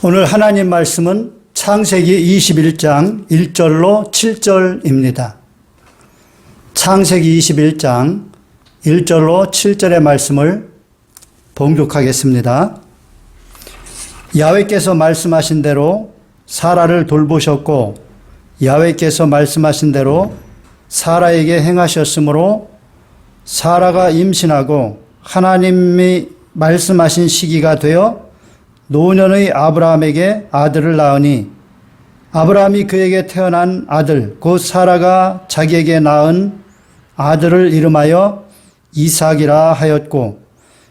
오늘 하나님 말씀은 창세기 21장 1절로 7절입니다. 창세기 21장 1절로 7절의 말씀을 봉독하겠습니다. 야외께서 말씀하신 대로 사라를 돌보셨고 야외께서 말씀하신 대로 사라에게 행하셨으므로 사라가 임신하고 하나님이 말씀하신 시기가 되어 노년의 아브라함에게 아들을 낳으니 아브라함이 그에게 태어난 아들 곧 사라가 자기에게 낳은 아들을 이름하여 이삭이라 하였고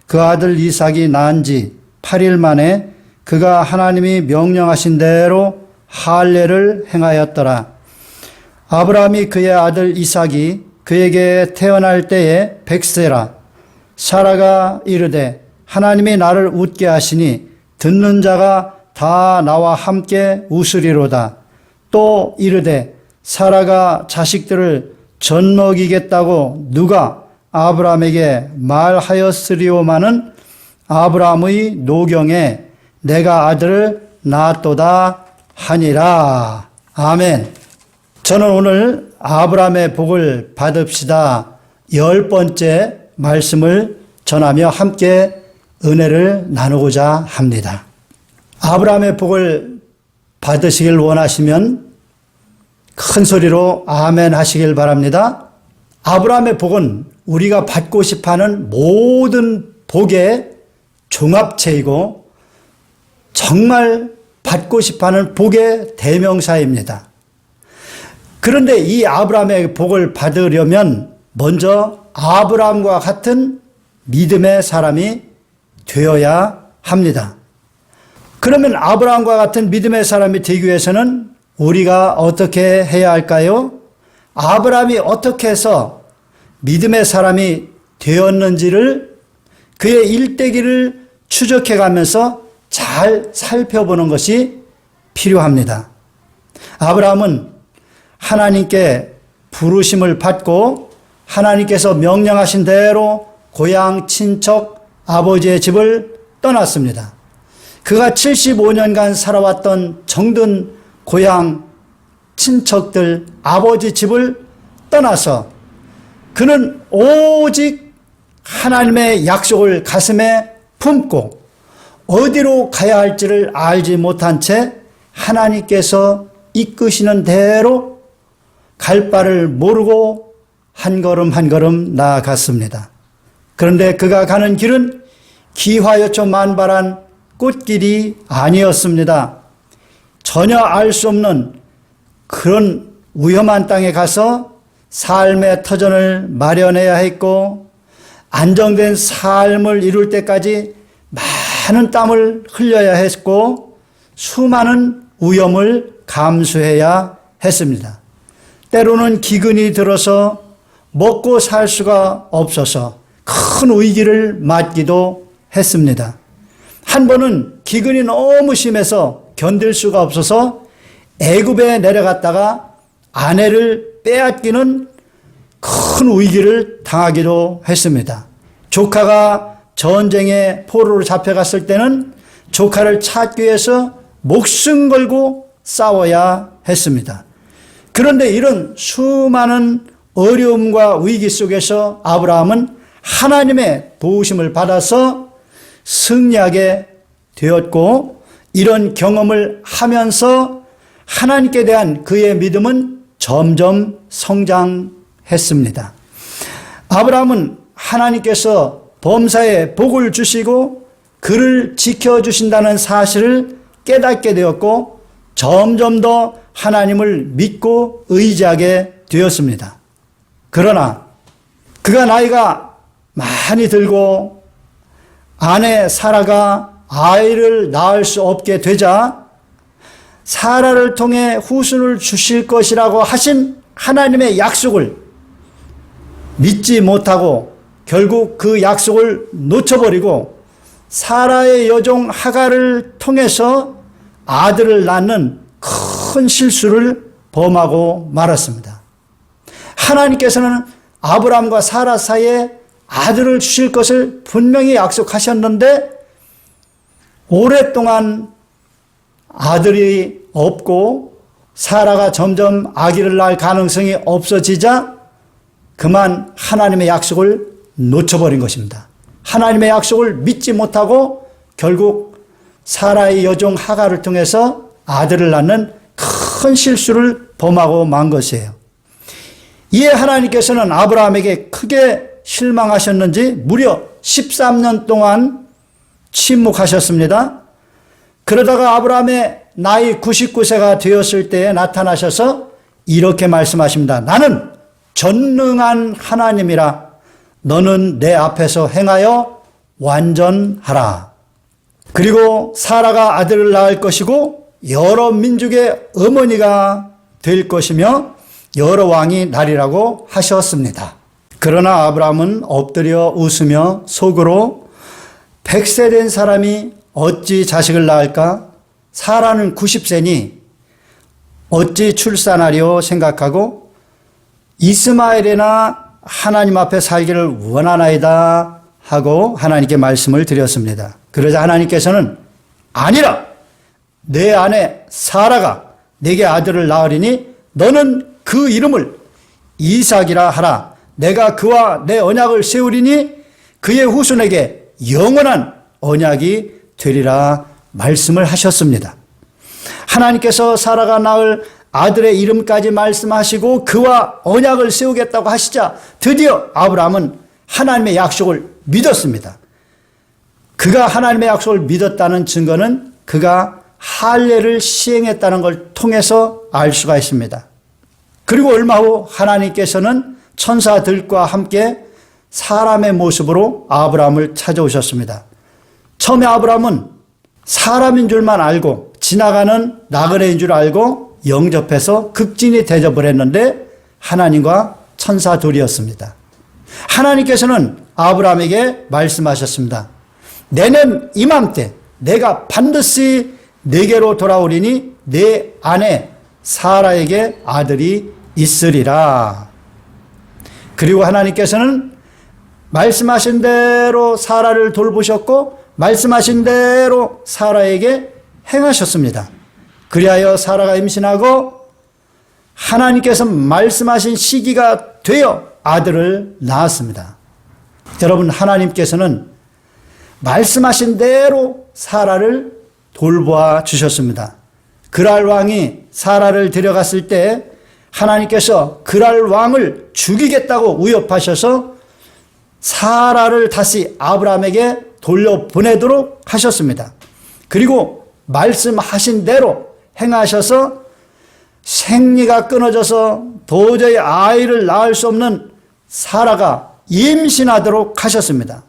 그 아들 이삭이 낳은 지 8일 만에 그가 하나님이 명령하신 대로 할례를 행하였더라. 아브라함이 그의 아들 이삭이 그에게 태어날 때에 백세라. 사라가 이르되 하나님이 나를 웃게 하시니 듣는 자가 다 나와 함께 웃으리로다. 또 이르되 사라가 자식들을 젖먹이겠다고 누가 아브라함에게 말하였으리오마는 아브라함의 노경에 내가 아들을 낳았도다 하니라. 아멘. 저는 오늘 아브라함의 복을 받읍시다. 열 번째 말씀을 전하며 함께 은혜를 나누고자 합니다. 아브라함의 복을 받으시길 원하시면 큰 소리로 아멘 하시길 바랍니다. 아브라함의 복은 우리가 받고 싶어 하는 모든 복의 종합체이고 정말 받고 싶어 하는 복의 대명사입니다. 그런데 이 아브라함의 복을 받으려면 먼저 아브라함과 같은 믿음의 사람이 되어야 합니다. 그러면 아브라함과 같은 믿음의 사람이 되기 위해서는 우리가 어떻게 해야 할까요? 아브라함이 어떻게 해서 믿음의 사람이 되었는지를 그의 일대기를 추적해 가면서 잘 살펴보는 것이 필요합니다. 아브라함은 하나님께 부르심을 받고 하나님께서 명령하신 대로 고향 친척 아버지의 집을 떠났습니다. 그가 75년간 살아왔던 정든 고향 친척들 아버지 집을 떠나서 그는 오직 하나님의 약속을 가슴에 품고 어디로 가야 할지를 알지 못한 채 하나님께서 이끄시는 대로 갈 바를 모르고 한 걸음 한 걸음 나아갔습니다. 그런데 그가 가는 길은 기화여초 만발한 꽃길이 아니었습니다. 전혀 알 수 없는 그런 위험한 땅에 가서 삶의 터전을 마련해야 했고 안정된 삶을 이룰 때까지 많은 땀을 흘려야 했고 수많은 위험을 감수해야 했습니다. 때로는 기근이 들어서 먹고 살 수가 없어서 큰 위기를 맞기도 했습니다. 한 번은 기근이 너무 심해서 견딜 수가 없어서 애굽에 내려갔다가 아내를 빼앗기는 큰 위기를 당하기도 했습니다. 조카가 전쟁에 포로로 잡혀갔을 때는 조카를 찾기 위해서 목숨 걸고 싸워야 했습니다. 그런데 이런 수많은 어려움과 위기 속에서 아브라함은 하나님의 도우심을 받아서 승리하게 되었고 이런 경험을 하면서 하나님께 대한 그의 믿음은 점점 성장했습니다. 아브라함은 하나님께서 범사에 복을 주시고 그를 지켜주신다는 사실을 깨닫게 되었고 점점 더 하나님을 믿고 의지하게 되었습니다. 그러나 그가 나이가 많이 들고 아내 사라가 아이를 낳을 수 없게 되자 사라를 통해 후손을 주실 것이라고 하신 하나님의 약속을 믿지 못하고 결국 그 약속을 놓쳐버리고 사라의 여종 하가를 통해서 아들을 낳는 큰 실수를 범하고 말았습니다. 하나님께서는 아브라함과 사라 사이에 아들을 주실 것을 분명히 약속하셨는데 오랫동안 아들이 없고 사라가 점점 아기를 낳을 가능성이 없어지자 그만 하나님의 약속을 놓쳐버린 것입니다. 하나님의 약속을 믿지 못하고 결국 사라의 여종 하가를 통해서 아들을 낳는 큰 실수를 범하고 만 것이에요. 이에 하나님께서는 아브라함에게 크게 실망하셨는지 무려 13년 동안 침묵하셨습니다. 그러다가 아브라함의 나이 99세가 되었을 때에 나타나셔서 이렇게 말씀하십니다. 나는 전능한 하나님이라 너는 내 앞에서 행하여 완전하라. 그리고 사라가 아들을 낳을 것이고 여러 민족의 어머니가 될 것이며 여러 왕이 나리라고 하셨습니다. 그러나 아브라함은 엎드려 웃으며 속으로 백세 된 사람이 어찌 자식을 낳을까? 사라는 90세니 어찌 출산하려 생각하고 이스마엘이나 하나님 앞에 살기를 원하나이다 하고 하나님께 말씀을 드렸습니다. 그러자 하나님께서는 아니라 내 아내 사라가 내게 아들을 낳으리니 너는 그 이름을 이삭이라 하라. 내가 그와 내 언약을 세우리니 그의 후손에게 영원한 언약이 되리라 말씀을 하셨습니다. 하나님께서 사라가 낳을 아들의 이름까지 말씀하시고 그와 언약을 세우겠다고 하시자 드디어 아브라함은 하나님의 약속을 믿었습니다. 그가 하나님의 약속을 믿었다는 증거는 그가 할례를 시행했다는 걸 통해서 알 수가 있습니다. 그리고 얼마 후 하나님께서는 천사들과 함께 사람의 모습으로 아브라함을 찾아오셨습니다. 처음에 아브라함은 사람인 줄만 알고 지나가는 나그네인 줄 알고 영접해서 극진히 대접을 했는데 하나님과 천사 둘이었습니다. 하나님께서는 아브라함에게 말씀하셨습니다. 내년 이맘때 내가 반드시 내게로 돌아오리니 내 아내 사라에게 아들이 있으리라. 그리고 하나님께서는 말씀하신 대로 사라를 돌보셨고 말씀하신 대로 사라에게 행하셨습니다. 그리하여 사라가 임신하고 하나님께서 말씀하신 시기가 되어 아들을 낳았습니다. 여러분 하나님께서는 말씀하신 대로 사라를 돌보아 주셨습니다. 그랄 왕이 사라를 데려갔을 때 하나님께서 그랄 왕을 죽이겠다고 위협하셔서 사라를 다시 아브라함에게 돌려보내도록 하셨습니다. 그리고 말씀하신 대로 행하셔서 생리가 끊어져서 도저히 아이를 낳을 수 없는 사라가 임신하도록 하셨습니다.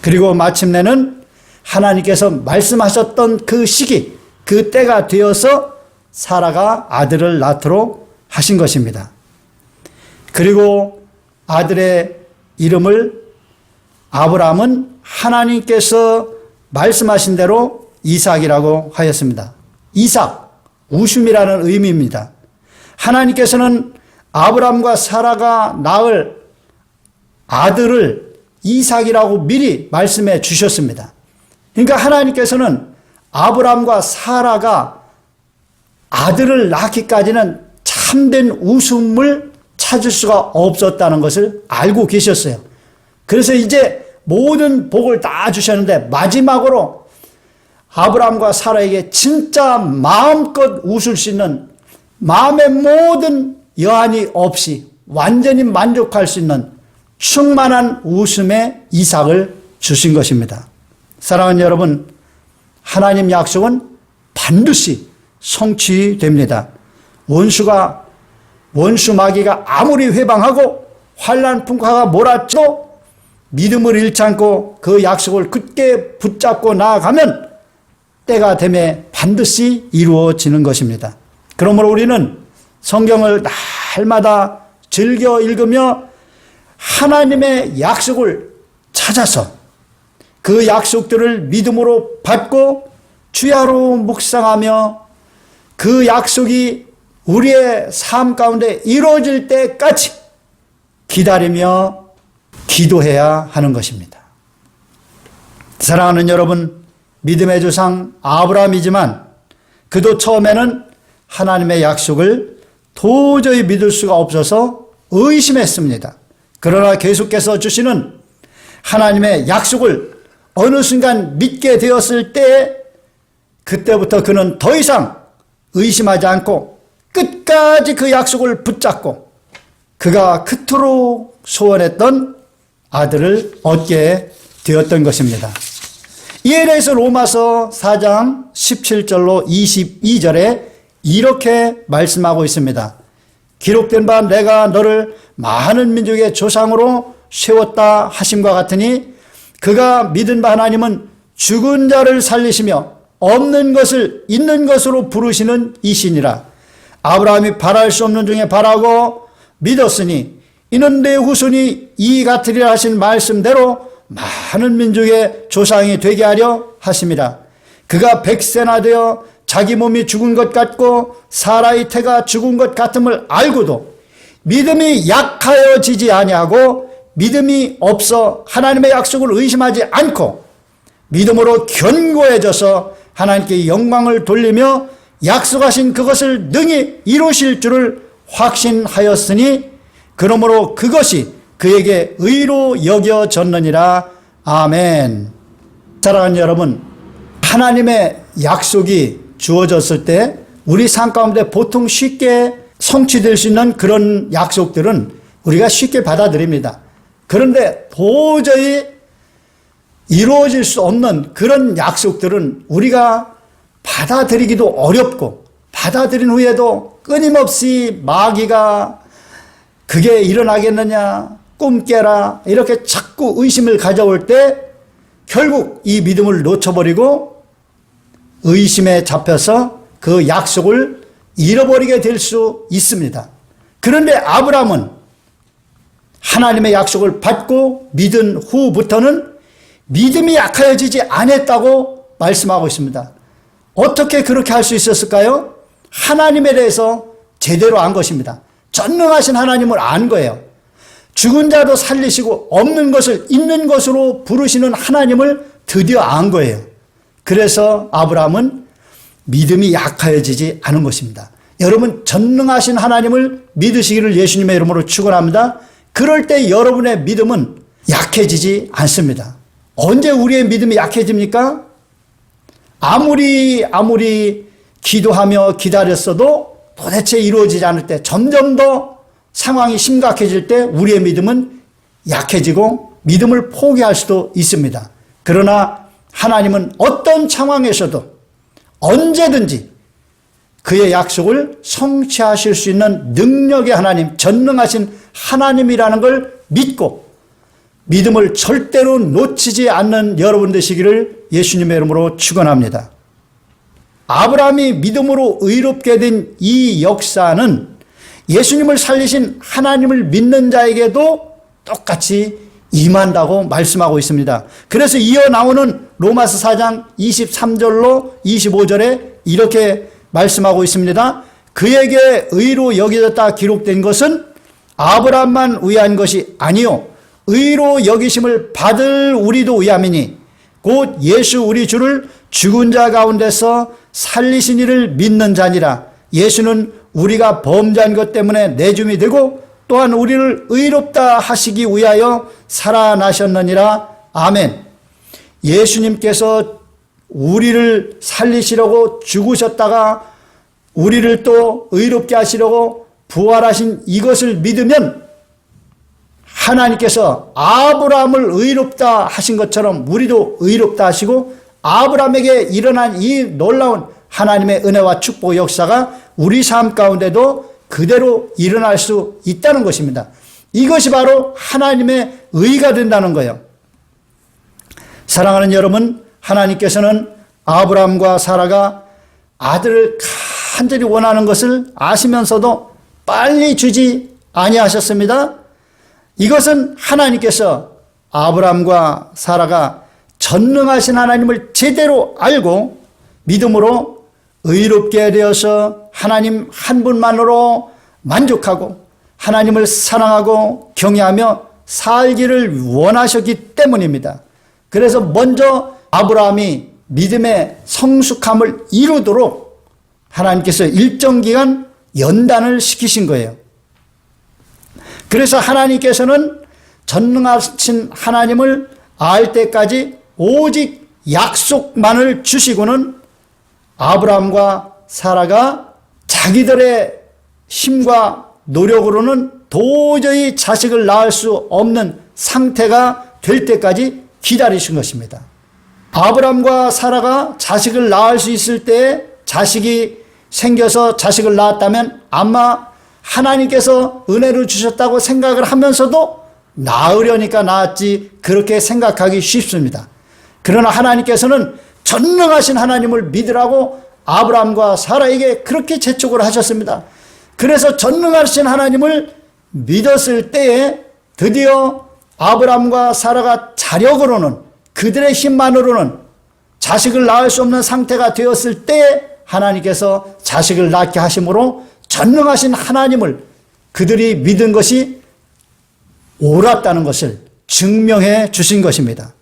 그리고 마침내는 하나님께서 말씀하셨던 그 시기, 그 때가 되어서 사라가 아들을 낳도록 하신 것입니다. 그리고 아들의 이름을 아브라함은 하나님께서 말씀하신 대로 이삭이라고 하였습니다. 이삭, 우심이라는 의미입니다. 하나님께서는 아브라함과 사라가 낳을 아들을 이삭이라고 미리 말씀해 주셨습니다. 그러니까 하나님께서는 아브라함과 사라가 아들을 낳기까지는 참된 웃음을 찾을 수가 없었다는 것을 알고 계셨어요. 그래서 이제 모든 복을 다 주셨는데 마지막으로 아브라함과 사라에게 진짜 마음껏 웃을 수 있는 마음의 모든 여한이 없이 완전히 만족할 수 있는 충만한 웃음의 이삭을 주신 것입니다. 사랑하는 여러분, 하나님 약속은 반드시 성취됩니다. 원수가 원수 마귀가 아무리 회방하고 환란 풍파가 몰아쳐도 믿음을 잃지 않고 그 약속을 굳게 붙잡고 나아가면 때가 되매 반드시 이루어지는 것입니다. 그러므로 우리는 성경을 날마다 즐겨 읽으며 하나님의 약속을 찾아서 그 약속들을 믿음으로 받고 주야로 묵상하며 그 약속이 우리의 삶 가운데 이루어질 때까지 기다리며 기도해야 하는 것입니다. 사랑하는 여러분, 믿음의 조상 아브라함이지만 그도 처음에는 하나님의 약속을 도저히 믿을 수가 없어서 의심했습니다. 그러나 계속해서 주시는 하나님의 약속을 어느 순간 믿게 되었을 때 그때부터 그는 더 이상 의심하지 않고 끝까지 그 약속을 붙잡고 그가 그토록 소원했던 아들을 얻게 되었던 것입니다. 이에 대해서 로마서 4장 17절로 22절에 이렇게 말씀하고 있습니다. 기록된 바 내가 너를 많은 민족의 조상으로 세웠다 하심과 같으니 그가 믿은 바 하나님은 죽은 자를 살리시며 없는 것을 있는 것으로 부르시는 이신이라. 아브라함이 바랄 수 없는 중에 바라고 믿었으니 이는 내 후손이 이 같으리라 하신 말씀대로 많은 민족의 조상이 되게 하려 하심이라. 그가 백세나 되어 자기 몸이 죽은 것 같고 사라의 태가 죽은 것 같음을 알고도 믿음이 약하여지지 아니하고 믿음이 없어 하나님의 약속을 의심하지 않고 믿음으로 견고해져서 하나님께 영광을 돌리며 약속하신 그것을 능히 이루실 줄을 확신하였으니 그러므로 그것이 그에게 의로 여겨졌느니라 아멘. 사랑하는 여러분, 하나님의 약속이 주어졌을 때 우리 삶 가운데 보통 쉽게 성취될 수 있는 그런 약속들은 우리가 쉽게 받아들입니다. 그런데 도저히 이루어질 수 없는 그런 약속들은 우리가 받아들이기도 어렵고 받아들인 후에도 끊임없이 마귀가 그게 일어나겠느냐 꿈 깨라 이렇게 자꾸 의심을 가져올 때 결국 이 믿음을 놓쳐버리고 의심에 잡혀서 그 약속을 잃어버리게 될 수 있습니다. 그런데 아브라함은 하나님의 약속을 받고 믿은 후부터는 믿음이 약하여지지 않았다고 말씀하고 있습니다. 어떻게 그렇게 할 수 있었을까요? 하나님에 대해서 제대로 안 것입니다. 전능하신 하나님을 안 거예요. 죽은 자도 살리시고 없는 것을 있는 것으로 부르시는 하나님을 드디어 안 거예요. 그래서 아브라함은 믿음이 약하여지지 않은 것입니다. 여러분 전능하신 하나님을 믿으시기를 예수님의 이름으로 축원합니다. 그럴 때 여러분의 믿음은 약해지지 않습니다. 언제 우리의 믿음이 약해집니까? 아무리 아무리 기도하며 기다렸어도 도대체 이루어지지 않을 때 점점 더 상황이 심각해질 때 우리의 믿음은 약해지고 믿음을 포기할 수도 있습니다. 그러나 하나님은 어떤 상황에서도 언제든지 그의 약속을 성취하실 수 있는 능력의 하나님, 전능하신 하나님이라는 걸 믿고 믿음을 절대로 놓치지 않는 여러분 되시기를 예수님의 이름으로 축원합니다. 아브라함이 믿음으로 의롭게 된 이 역사는 예수님을 살리신 하나님을 믿는 자에게도 똑같이 임한다고 말씀하고 있습니다. 그래서 이어 나오는 로마서 4장 23절로 25절에 이렇게 말씀하고 있습니다. 그에게 의로 여겨졌다 기록된 것은 아브라함만 위한 것이 아니요 의로 여기심을 받을 우리도 위함이니 곧 예수 우리 주를 죽은 자 가운데서 살리신 이를 믿는 자니라. 예수는 우리가 범죄한 것 때문에 내줌이 되고 또한 우리를 의롭다 하시기 위하여 살아나셨느니라. 아멘. 예수님께서 우리를 살리시려고 죽으셨다가 우리를 또 의롭게 하시려고 부활하신 이것을 믿으면 하나님께서 아브라함을 의롭다 하신 것처럼 우리도 의롭다 하시고 아브라함에게 일어난 이 놀라운 하나님의 은혜와 축복 역사가 우리 삶 가운데도 그대로 일어날 수 있다는 것입니다. 이것이 바로 하나님의 의가 된다는 거예요. 사랑하는 여러분, 하나님께서는 아브라함과 사라가 아들을 간절히 원하는 것을 아시면서도 빨리 주지 아니하셨습니다. 이것은 하나님께서 아브라함과 사라가 전능하신 하나님을 제대로 알고 믿음으로 의롭게 되어서 하나님 한 분만으로 만족하고 하나님을 사랑하고 경외하며 살기를 원하셨기 때문입니다. 그래서 먼저 아브라함이 믿음의 성숙함을 이루도록 하나님께서 일정 기간 연단을 시키신 거예요. 그래서 하나님께서는 전능하신 하나님을 알 때까지 오직 약속만을 주시고는 아브라함과 사라가 자기들의 힘과 노력으로는 도저히 자식을 낳을 수 없는 상태가 될 때까지 기다리신 것입니다. 아브라함과 사라가 자식을 낳을 수 있을 때 자식이 생겨서 자식을 낳았다면 아마 하나님께서 은혜를 주셨다고 생각을 하면서도 낳으려니까 낳았지 그렇게 생각하기 쉽습니다. 그러나 하나님께서는 전능하신 하나님을 믿으라고 아브라함과 사라에게 그렇게 재촉을 하셨습니다. 그래서 전능하신 하나님을 믿었을 때에 드디어 아브라함과 사라가 자력으로는 그들의 힘만으로는 자식을 낳을 수 없는 상태가 되었을 때 하나님께서 자식을 낳게 하심으로 전능하신 하나님을 그들이 믿은 것이 옳았다는 것을 증명해 주신 것입니다.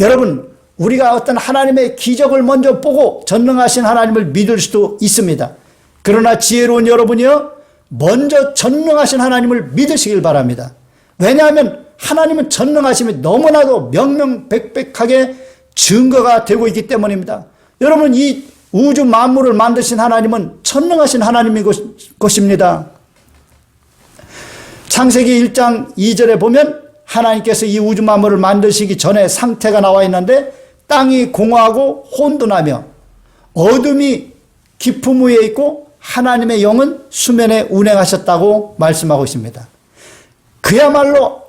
여러분, 우리가 어떤 하나님의 기적을 먼저 보고 전능하신 하나님을 믿을 수도 있습니다. 그러나 지혜로운 여러분이요, 먼저 전능하신 하나님을 믿으시길 바랍니다. 왜냐하면 하나님은 전능하심이 너무나도 명명백백하게 증거가 되고 있기 때문입니다. 여러분, 이 우주 만물을 만드신 하나님은 전능하신 하나님인 것입니다. 창세기 1장 2절에 보면 하나님께서 이 우주 만물을 만드시기 전에 상태가 나와 있는데 땅이 공허하고 혼돈하며 어둠이 깊음 위에 있고 하나님의 영은 수면에 운행하셨다고 말씀하고 있습니다. 그야말로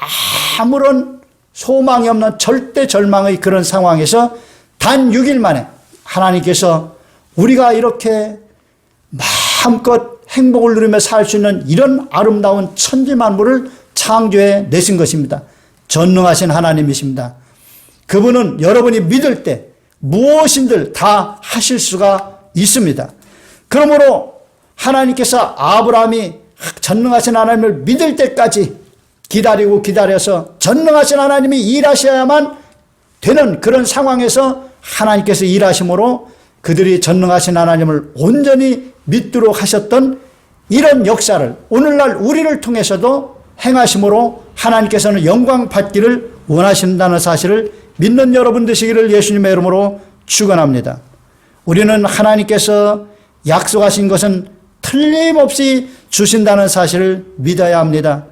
아무런 소망이 없는 절대 절망의 그런 상황에서 단 6일 만에 하나님께서 우리가 이렇게 마음껏 행복을 누리며 살 수 있는 이런 아름다운 천지 만물을 창조해 내신 것입니다. 전능하신 하나님이십니다. 그분은 여러분이 믿을 때 무엇인들 다 하실 수가 있습니다. 그러므로 하나님께서 아브라함이 전능하신 하나님을 믿을 때까지 기다리고 기다려서 전능하신 하나님이 일하셔야만 되는 그런 상황에서 하나님께서 일하심으로 그들이 전능하신 하나님을 온전히 믿도록 하셨던 이런 역사를 오늘날 우리를 통해서도 행하심으로 하나님께서는 영광 받기를 원하신다는 사실을 믿는 여러분 되시기를 예수님의 이름으로 축원합니다. 우리는 하나님께서 약속하신 것은 틀림없이 주신다는 사실을 믿어야 합니다.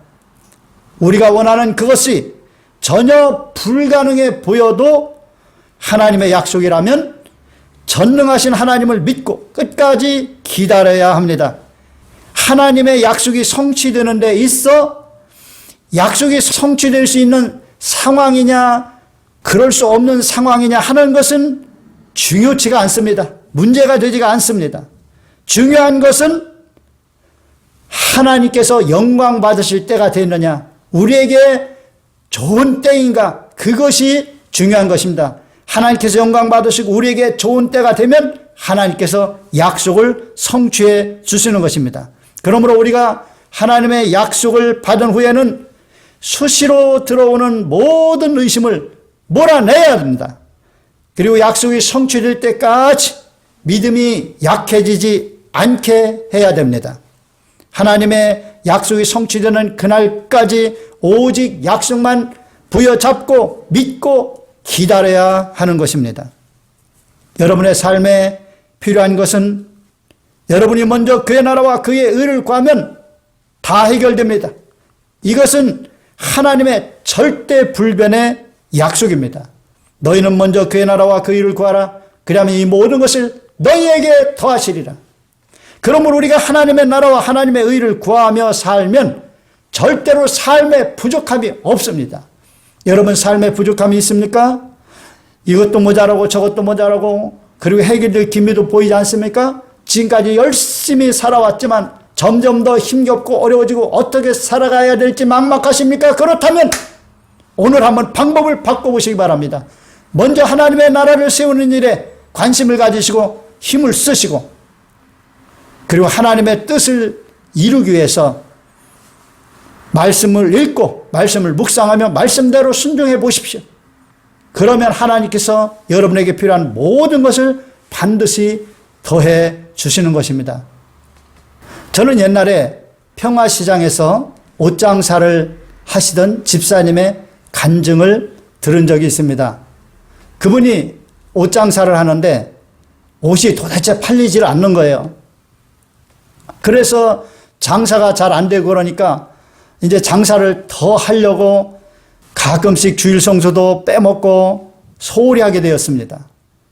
우리가 원하는 그것이 전혀 불가능해 보여도 하나님의 약속이라면 전능하신 하나님을 믿고 끝까지 기다려야 합니다. 하나님의 약속이 성취되는 데 있어 약속이 성취될 수 있는 상황이냐, 그럴 수 없는 상황이냐 하는 것은 중요치가 않습니다. 문제가 되지가 않습니다. 중요한 것은 하나님께서 영광 받으실 때가 됐느냐, 우리에게 좋은 때인가, 그것이 중요한 것입니다. 하나님께서 영광 받으시고 우리에게 좋은 때가 되면 하나님께서 약속을 성취해 주시는 것입니다. 그러므로 우리가 하나님의 약속을 받은 후에는 수시로 들어오는 모든 의심을 몰아내야 됩니다. 그리고 약속이 성취될 때까지 믿음이 약해지지 않게 해야 됩니다. 하나님의 약속이 성취되는 그날까지 오직 약속만 부여잡고 믿고 기다려야 하는 것입니다. 여러분의 삶에 필요한 것은 여러분이 먼저 그의 나라와 그의 의를 구하면 다 해결됩니다. 이것은 하나님의 절대 불변의 약속입니다. 너희는 먼저 그의 나라와 그 일을 구하라. 그러면 이 모든 것을 너희에게 더하시리라. 그러므로 우리가 하나님의 나라와 하나님의 의를 구하며 살면 절대로 삶에 부족함이 없습니다. 여러분 삶에 부족함이 있습니까? 이것도 모자라고 저것도 모자라고 그리고 해결될 기미도 보이지 않습니까? 지금까지 열심히 살아왔지만 점점 더 힘겹고 어려워지고 어떻게 살아가야 될지 막막하십니까? 그렇다면 오늘 한번 방법을 바꿔보시기 바랍니다. 먼저 하나님의 나라를 세우는 일에 관심을 가지시고 힘을 쓰시고 그리고 하나님의 뜻을 이루기 위해서 말씀을 읽고 말씀을 묵상하며 말씀대로 순종해 보십시오. 그러면 하나님께서 여러분에게 필요한 모든 것을 반드시 더해 주시는 것입니다. 저는 옛날에 평화시장에서 옷장사를 하시던 집사님의 간증을 들은 적이 있습니다. 그분이 옷장사를 하는데 옷이 도대체 팔리질 않는 거예요. 그래서 장사가 잘 안 되고 그러니까 이제 장사를 더 하려고 가끔씩 주일 성수도 빼먹고 소홀히 하게 되었습니다.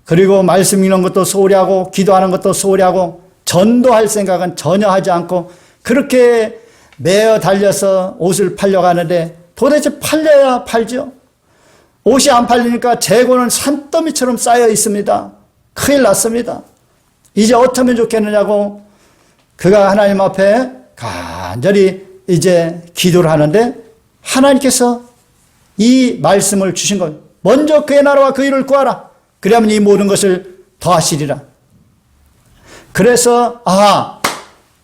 그리고 말씀 읽는 것도 소홀히 하고 기도하는 것도 소홀히 하고 전도할 생각은 전혀 하지 않고 그렇게 매어 달려서 옷을 팔려고 하는데 도대체 팔려야 팔죠. 옷이 안 팔리니까 재고는 산더미처럼 쌓여 있습니다. 큰일 났습니다. 이제 어쩌면 좋겠느냐고 그가 하나님 앞에 간절히 이제 기도를 하는데 하나님께서 이 말씀을 주신 것. 먼저 그의 나라와 그 일을 구하라. 그러면 이 모든 것을 더하시리라. 그래서 아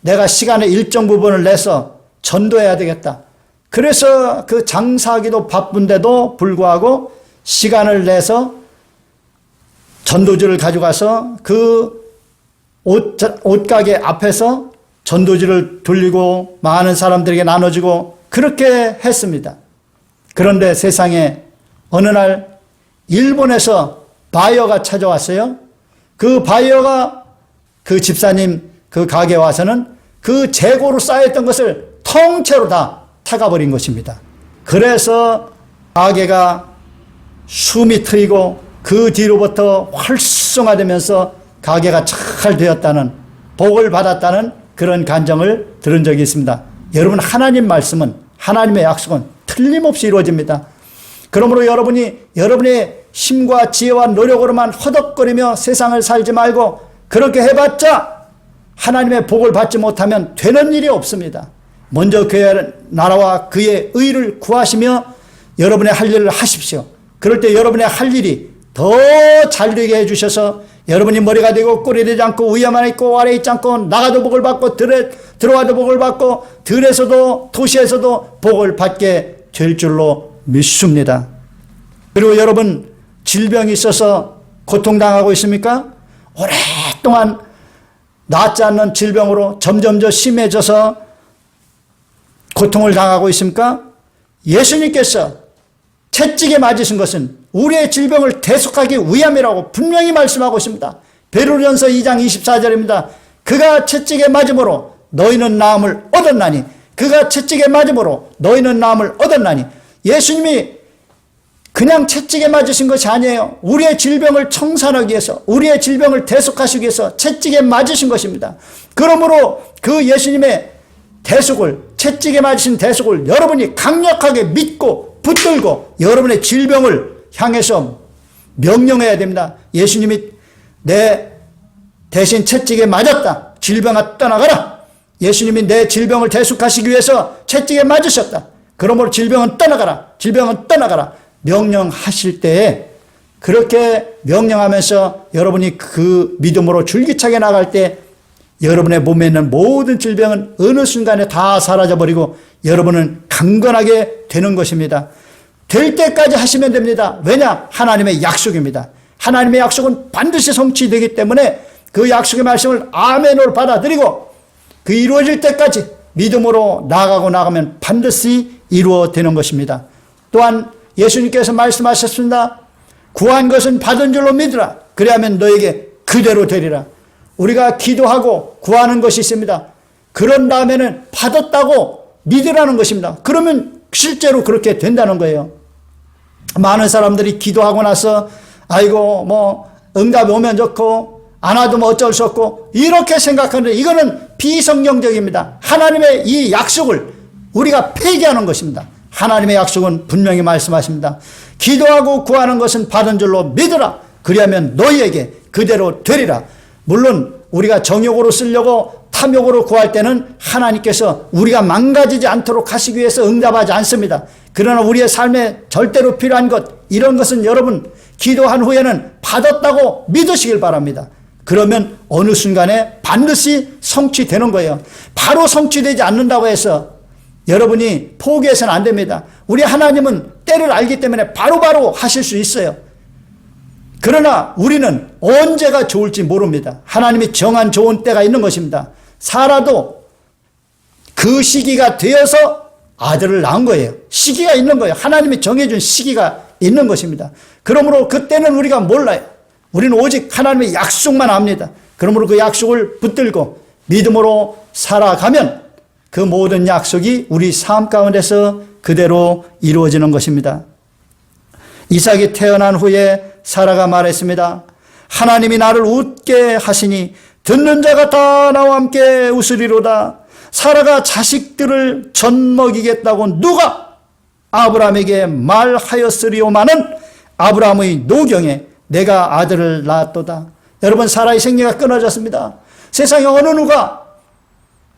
내가 시간의 일정 부분을 내서 전도해야 되겠다. 그래서 그 장사하기도 바쁜데도 불구하고 시간을 내서 전도지를 가져가서 그 옷, 옷가게 앞에서 전도지를 돌리고 많은 사람들에게 나눠주고 그렇게 했습니다. 그런데 세상에 어느 날 일본에서 바이어가 찾아왔어요. 그 바이어가 그 집사님 그 가게에 와서는 그 재고로 쌓였던 것을 통째로 다 타가버린 것입니다. 그래서 가게가 숨이 트이고 그 뒤로부터 활성화되면서 가게가 잘 되었다는 복을 받았다는 그런 간정을 들은 적이 있습니다. 여러분 하나님 말씀은 하나님의 약속은 틀림없이 이루어집니다. 그러므로 여러분이 여러분의 힘과 지혜와 노력으로만 허덕거리며 세상을 살지 말고 그렇게 해봤자 하나님의 복을 받지 못하면 되는 일이 없습니다. 먼저 그의 나라와 그의 의를 구하시며 여러분의 할 일을 하십시오. 그럴 때 여러분의 할 일이 더 잘 되게 해주셔서 여러분이 머리가 되고 꼴이 되지 않고 위에만 있고 아래 있지 않고 나가도 복을 받고 들에, 들어와도 복을 받고 들에서도 도시에서도 복을 받게 될 줄로 믿습니다. 그리고 여러분 질병이 있어서 고통당하고 있습니까? 오랫동안 낫지 않는 질병으로 점점 심해져서 고통을 당하고 있습니까? 예수님께서 채찍에 맞으신 것은 우리의 질병을 대속하기 위함이라고 분명히 말씀하고 있습니다. 베르련서 2장 24절입니다. 그가 채찍에 맞음으로 너희는 나음을 얻었나니 그가 채찍에 맞음으로 너희는 나음을 얻었나니 예수님이 그냥 채찍에 맞으신 것이 아니에요. 우리의 질병을 청산하기 위해서, 우리의 질병을 대속하시기 위해서 채찍에 맞으신 것입니다. 그러므로 그 예수님의 대속을, 채찍에 맞으신 대속을 여러분이 강력하게 믿고 붙들고 여러분의 질병을 향해서 명령해야 됩니다. 예수님이 내 대신 채찍에 맞았다. 질병아 떠나가라. 예수님이 내 질병을 대속하시기 위해서 채찍에 맞으셨다. 그러므로 질병은 떠나가라. 질병은 떠나가라. 명령하실 때에 그렇게 명령하면서 여러분이 그 믿음으로 줄기차게 나갈 때 여러분의 몸에 있는 모든 질병은 어느 순간에 다 사라져버리고 여러분은 강건하게 되는 것입니다. 될 때까지 하시면 됩니다. 왜냐? 하나님의 약속입니다. 하나님의 약속은 반드시 성취되기 때문에 그 약속의 말씀을 아멘으로 받아들이고 그 이루어질 때까지 믿음으로 나가고 나가면 반드시 이루어되는 것입니다. 또한 예수님께서 말씀하셨습니다. 구한 것은 받은 줄로 믿으라. 그래야면 너에게 그대로 되리라. 우리가 기도하고 구하는 것이 있습니다. 그런 다음에는 받았다고 믿으라는 것입니다. 그러면 실제로 그렇게 된다는 거예요. 많은 사람들이 기도하고 나서 아이고 뭐 응답이 오면 좋고 안 와도 뭐 어쩔 수 없고 이렇게 생각하는데 이거는 비성경적입니다. 하나님의 이 약속을 우리가 폐기하는 것입니다. 하나님의 약속은 분명히 말씀하십니다. 기도하고 구하는 것은 받은 줄로 믿으라. 그리하면 너희에게 그대로 되리라. 물론 우리가 정욕으로 쓰려고 탐욕으로 구할 때는 하나님께서 우리가 망가지지 않도록 하시기 위해서 응답하지 않습니다. 그러나 우리의 삶에 절대로 필요한 것, 이런 것은 여러분 기도한 후에는 받았다고 믿으시길 바랍니다. 그러면 어느 순간에 반드시 성취되는 거예요. 바로 성취되지 않는다고 해서 여러분이 포기해서는 안 됩니다. 우리 하나님은 때를 알기 때문에 바로바로 바로 하실 수 있어요. 그러나 우리는 언제가 좋을지 모릅니다. 하나님이 정한 좋은 때가 있는 것입니다. 살아도 그 시기가 되어서 아들을 낳은 거예요. 시기가 있는 거예요. 하나님이 정해준 시기가 있는 것입니다. 그러므로 그때는 우리가 몰라요. 우리는 오직 하나님의 약속만 압니다. 그러므로 그 약속을 붙들고 믿음으로 살아가면 그 모든 약속이 우리 삶 가운데서 그대로 이루어지는 것입니다. 이삭이 태어난 후에 사라가 말했습니다. 하나님이 나를 웃게 하시니 듣는 자가 다 나와 함께 웃으리로다. 사라가 자식들을 전 먹이겠다고 누가 아브라함에게 말하였으리오마는 아브라함의 노경에 내가 아들을 낳았도다. 여러분 사라의 생애가 끊어졌습니다. 세상에 어느 누가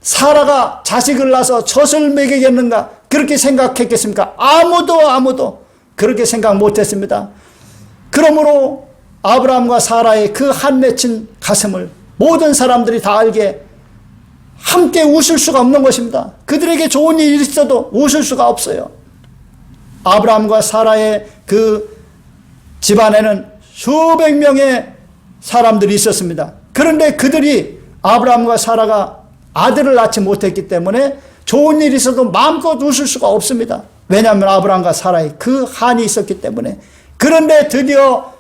사라가 자식을 낳아서 젖을 먹이겠는가 그렇게 생각했겠습니까? 아무도 아무도 그렇게 생각 못했습니다. 그러므로 아브라함과 사라의 그 한 맺힌 가슴을 모든 사람들이 다 알게 함께 웃을 수가 없는 것입니다. 그들에게 좋은 일이 있어도 웃을 수가 없어요. 아브라함과 사라의 그 집안에는 수백 명의 사람들이 있었습니다. 그런데 그들이 아브라함과 사라가 아들을 낳지 못했기 때문에 좋은 일이 있어도 마음껏 웃을 수가 없습니다. 왜냐하면 아브라함과 사라의 그 한이 있었기 때문에. 그런데 드디어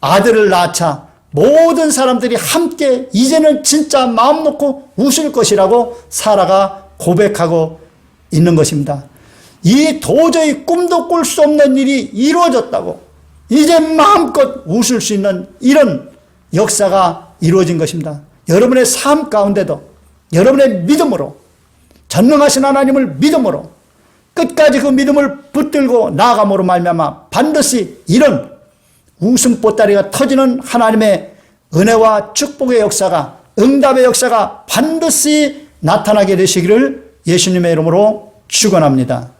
아들을 낳자 모든 사람들이 함께 이제는 진짜 마음 놓고 웃을 것이라고 사라가 고백하고 있는 것입니다. 이 도저히 꿈도 꿀 수 없는 일이 이루어졌다고 이제 마음껏 웃을 수 있는 이런 역사가 이루어진 것입니다. 여러분의 삶 가운데도 여러분의 믿음으로 전능하신 하나님을 믿음으로 끝까지 그 믿음을 붙들고 나아감으로 말미암아 반드시 이런 웃음 보따리가 터지는 하나님의 은혜와 축복의 역사가 응답의 역사가 반드시 나타나게 되시기를 예수님의 이름으로 축원합니다.